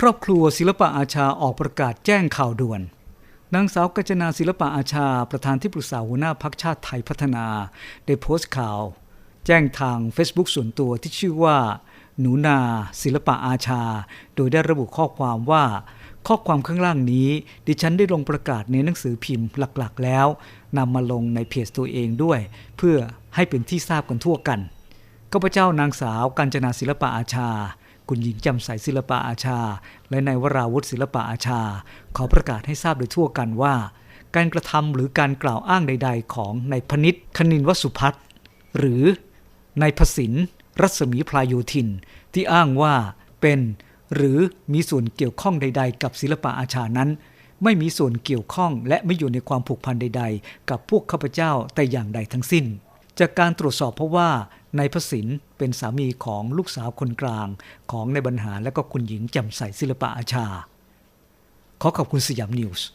ครอบครัวศิลปะอาชาออกประกาศแจ้งข่าวด่วน นางสาวกัญจนาศิลปะอาชา ประธานที่ปรึกษาหัวหน้าพักชาติไทยพัฒนา ได้โพสต์ข่าว แจ้งทาง Facebook ส่วนตัวที่ชื่อว่า หนูนา ศิลปะอาชา โดยได้ระบุข้อความว่า ข้อความข้างล่างนี้ ดิฉันได้ลงประกาศในหนังสือพิมพ์หลักๆ แล้วนำมาลงในเพจตัวเองด้วย เพื่อให้เป็นที่ทราบกันทั่วกันข้าพเจ้านางสาวกัญจนาศิลปะอาชา คุณหญิงจำใสศิลปะอาชา และนายวราวุฒิศิลปะอาชา ขอประกาศให้ทราบโดยทั่วกันว่า การกระทำหรือการกล่าวอ้างใด ๆ ของนายพนิษฐ์คณินวสุพัฒน์หรือนายพสินรัศมีพลายโยธิน ที่อ้างว่าเป็นหรือมีส่วนเกี่ยวข้องใด ๆ กับศิลปะอาชานั้น ไม่มีส่วนเกี่ยวข้องและไม่อยู่ในความผูกพันใด ๆ กับพวกข้าพเจ้าแต่อย่างใดทั้งสิ้น จากการตรวจสอบเพราะว่า นายพศินเป็นสามีของลูกสาวคนกลางของนายบรรหารและก็คุณหญิงจำใสศิลปะอาชา ขอขอบคุณสยามนิวส์